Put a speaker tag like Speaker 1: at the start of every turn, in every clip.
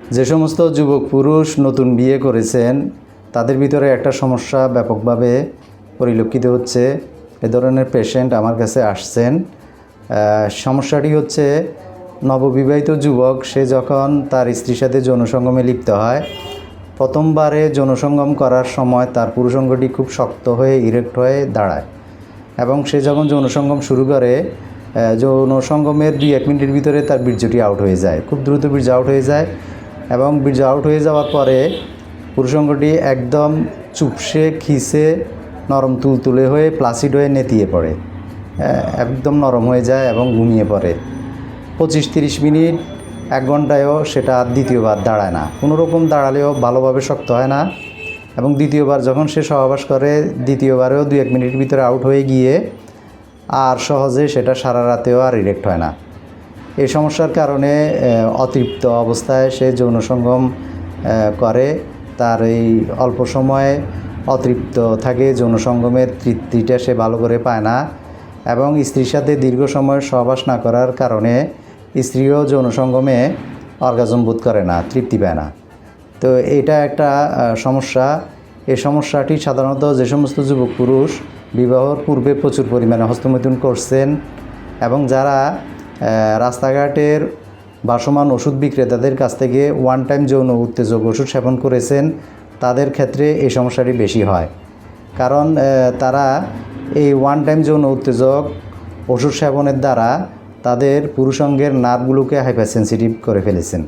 Speaker 1: যে সমস্ত যুবক পুরুষ নতুন বিয়ে করেছেন, তাদের ভিতরে একটা সমস্যা ব্যাপকভাবে পরিলক্ষিত হচ্ছে। এ ধরনের পেশেন্ট আমার কাছে আসছেন। সমস্যাটি হচ্ছে নববিবাহিত যুবক, সে যখন তার স্ত্রীর সাথে যৌনসঙ্গমে লিপ্ত হয়, প্রথমবারে যৌনসঙ্গম করার সময় তার পুরুষঙ্গটি খুব শক্ত হয়ে ইরেক্ট হয়ে দাঁড়ায় এবং সে যখন যৌনসঙ্গম শুরু করে যৌনসঙ্গমের দুই এক মিনিটের ভিতরে তার বীর্যটি আউট হয়ে যায়। খুব দ্রুত বীর্য আউট হয়ে যায়। এবং বীর্য আউট হয়ে যাওয়ার পরে পুরুষঙ্গটি একদম চুপসে খিসে নরম তুলতুলে হয়ে প্লাসিড হয়ে নেতিয়ে পড়ে। একদম নরম হয়ে যায় এবং ঘুমিয়ে পড়ে। পঁচিশ তিরিশ মিনিট, এক ঘন্টায়ও সেটা আর দ্বিতীয়বার দাঁড়ায় না। কোনো রকম দাঁড়ালেও ভালোভাবে শক্ত হয় না এবং দ্বিতীয়বার যখন সে সহবাস করে, দ্বিতীয়বারেও দুই এক মিনিটের ভিতরে আউট হয়ে গিয়ে আর সহজে সেটা সারা রাতেও আর ইরেক্ট হয় না। এই সমস্যার কারণে অতৃপ্ত অবস্থায় সে যৌন সঙ্গম করে। তার এই অল্প সময়ে অতৃপ্ত থাকে যৌন সঙ্গমের তৃপ্তিটা সে ভালো করে পায় না এবং স্ত্রীর সাথে দীর্ঘ সময় সহবাস না করার কারণে স্ত্রীও যৌন সঙ্গমে অর্গাজম বোধ করে না, তৃপ্তি পায় না। তো এটা একটা সমস্যা। এই সমস্যাটি সাধারণত যে সমস্ত যুবক পুরুষ বিবাহর পূর্বে প্রচুর পরিমাণে হস্তমৈথুন করছেন এবং যারা রাস্তাঘাটের ভাসমান ওষুধ বিক্রেতাদের কাছ থেকে ওয়ান টাইম যৌন উত্তেজক ওষুধ সেবন করেছেন। তাদের ক্ষেত্রে এই সমস্যাটি বেশি হয়। কারণ তারা এই ওয়ান টাইম যৌন উত্তেজক ওষুধ সেবনের দ্বারা তাদের পুরুষঙ্গের নার্ভগুলোকে হাইপার সেন্সিটিভ করে ফেলেছেন।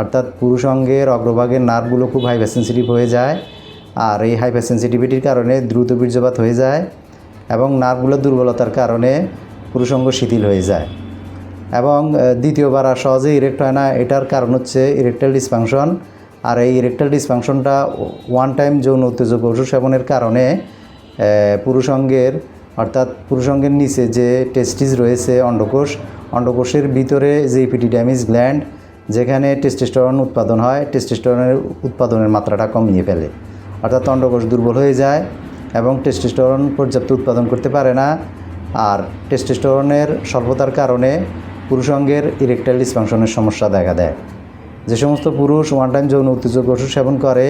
Speaker 1: অর্থাৎ পুরুষঙ্গের অগ্রভাগের নার্ভগুলো খুব হাইপার সেন্সিটিভ হয়ে যায় আর এই হাইপার সেন্সিটিভিটির কারণে দ্রুত বীর্যপাত হয়ে যায় এবং নার্ভগুলোর দুর্বলতার কারণে পুরুষঙ্গ শিথিল হয়ে যায়। এবং দ্বিতীয়বার আর সহজে ইরেক্ট হয় না, এটার কারণ হচ্ছে ইরেকটাল ডিসফাংশন আর এই ইরেকটাল ডিসফাংশনটা ওয়ান টাইম যৌন উত্তেজক ওষুধ সেবনের কারণে পুরুষঙ্গের, অর্থাৎ পুরুষঙ্গের নিচে যে টেস্টিস রয়েছে অন্ডকোষ, অন্ডকোষের ভিতরে যে ইপিডিডামিস গ্ল্যান্ড যেখানে টেস্টোস্টেরন উৎপাদন হয় টেস্টোস্টেরনের উৎপাদনের মাত্রাটা কমিয়ে ফেলে। অর্থাৎ অন্ডকোষ দুর্বল হয়ে যায় এবং টেস্টোস্টেরন পর্যাপ্ত উৎপাদন করতে পারে না। আর টেস্টোস্টেরনের স্বল্পতার কারণে পুরুষঙ্গের ইরেকটাইল ডিসফাংশনের সমস্যা দেখা দেয়। যে সমস্ত পুরুষ ওয়ান টাইম যৌন উত্তেজক ওষুধ সেবন করে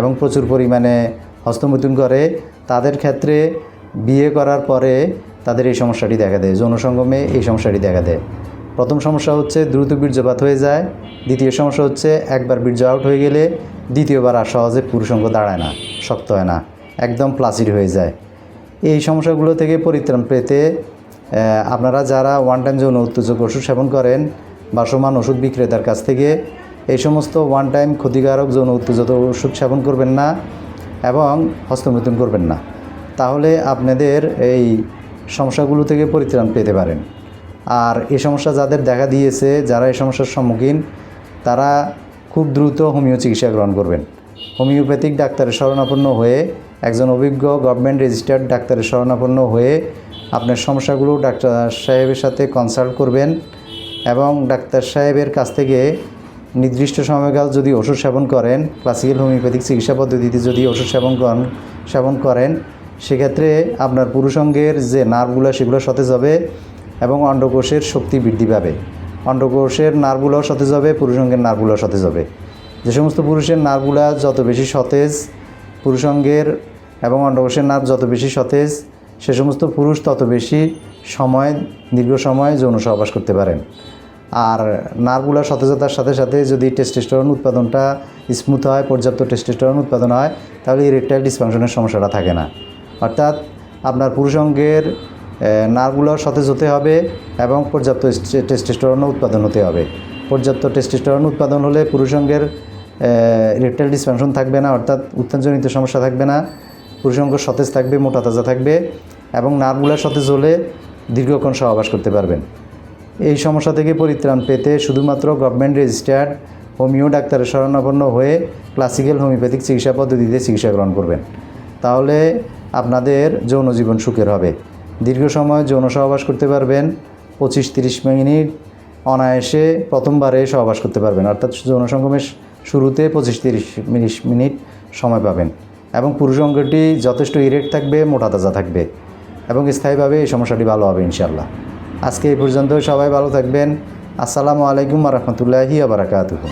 Speaker 1: এবং প্রচুর পরিমাণে হস্তমৈথুন করে, তাদের ক্ষেত্রে বিয়ে করার পরে তাদের এই সমস্যাটি দেখা দেয়, যৌন সঙ্গমে এই সমস্যাটি দেখা দেয়। প্রথম সমস্যা হচ্ছে দ্রুত বীর্যপাত হয়ে যায়, দ্বিতীয় সমস্যা হচ্ছে একবার বীর্য আউট হয়ে গেলে দ্বিতীয়বার আর সহজে পুরুষঙ্গ দাঁড়ায় না, শক্ত হয় না, একদম প্লাসিড হয়ে যায়। এই সমস্যাগুলো থেকে পরিত্রাণ পেতে আপনারা যারা ওয়ান টাইম যৌন উত্তেজক ওষুধ সেবন করেন বাসমান ওষুধ বিক্রেতার কাছ থেকে, এই সমস্ত ওয়ান টাইম ক্ষতিকারক যৌন উত্তেজক ওষুধ সেবন করবেন না এবং হস্তমৈথুন করবেন না। তাহলে আপনাদের এই সমস্যাগুলো থেকে পরিত্রাণ পেতে পারেন। আর এই সমস্যা যাদের দেখা দিয়েছে, যারা এই সমস্যার সম্মুখীন, তারা খুব দ্রুত হোমিও চিকিৎসা গ্রহণ করবেন। হোমিওপ্যাথিক ডাক্তারের শরণাপন্ন হয়ে, একজন অভিজ্ঞ গভর্নমেন্ট রেজিস্টার্ড ডাক্তারের শরণাপন্ন হয়ে আপনার সমস্যাগুলো ডাক্তার সাহেবের সাথে কনসাল্ট করবেন এবং ডাক্তার সাহেবের কাছ থেকে নির্দিষ্ট সময়কাল যদি ওষুধ সেবন করেন ক্লাসিক্যাল হোমিওপ্যাথিক চিকিৎসা পদ্ধতিতে যদি ওষুধ সেবন করেন সেবন করেন, সেক্ষেত্রে আপনার পুরুষঙ্গের যে নার্ভগুলো সেগুলো সতেজ হবে এবং অন্ডকোষের শক্তি বৃদ্ধি পাবে। অন্ডকোষের নার্ভগুলো সতেজ হবে, পুরুষঙ্গের নার্ভগুলো সতেজ হবে। যে সমস্ত পুরুষের নার্ভগুলো যত বেশি সতেজ, পুরুষঙ্গের এবং অন্ডকোষের নার্ভ যত বেশি সতেজ সে সমস্ত পুরুষ তত বেশি সময়, দীর্ঘ সময় যৌন সহবাস করতে পারেন। আর নার্ভগুলোর সতেজতার সাথে সাথে যদি টেস্টোস্টেরন উৎপাদনটা স্মুথ হয়, পর্যাপ্ত টেস্টোস্টেরন উৎপাদন হয়, তাহলে ইরেকটাইল ডিসফাংশনের সমস্যাটা থাকে না। অর্থাৎ আপনার পুরুষঙ্গের নার্ভগুলো সতেজ হতে হবে এবং পর্যাপ্ত টেস্টোস্টেরন উৎপাদন হতে হবে। পর্যাপ্ত টেস্টোস্টেরন উৎপাদন হলে পুরুষ পুরুষঙ্গের ইরেকটাইল ডিসফাংশন থাকবে না, অর্থাৎ উত্থানজনিত সমস্যা থাকবে না। পুরুষঙ্গ সতেজ থাকবে, মোটা তাজা থাকবে এবং নার্ভগুলো সতেজ হলে দীর্ঘক্ষণ সহবাস করতে পারবেন। এই সমস্যা থেকে পরিত্রাণ পেতে শুধুমাত্র গভর্নমেন্ট রেজিস্টার্ড হোমিও ডাক্তারের শরণাপন্ন হয়ে ক্লাসিক্যাল হোমিওপ্যাথিক চিকিৎসা পদ্ধতিতে চিকিৎসা গ্রহণ করবেন। তাহলে আপনাদের যৌন জীবন সুখের হবে। দীর্ঘ সময় যৌন সহবাস করতে পারবেন, পঁচিশ তিরিশ মিনিট অনায়াসে প্রথমবারে সহবাস করতে পারবেন। অর্থাৎ যৌন সঙ্গমের শুরুতে পঁচিশ তিরিশ মিনিট মিনিট সময় পাবেন। এবং পুরুষ অঙ্গটি যথেষ্ট ইরেক্ট থাকবে, মোটা তাজা থাকবে এবং স্থায়ীভাবে এই সমস্যাটি ভালো হবে ইনশাল্লাহ আজকে এই পর্যন্ত সবাই ভালো থাকবেন। আসসালামু আলাইকুম রহমতুল্লাহি আবরাকাতুহ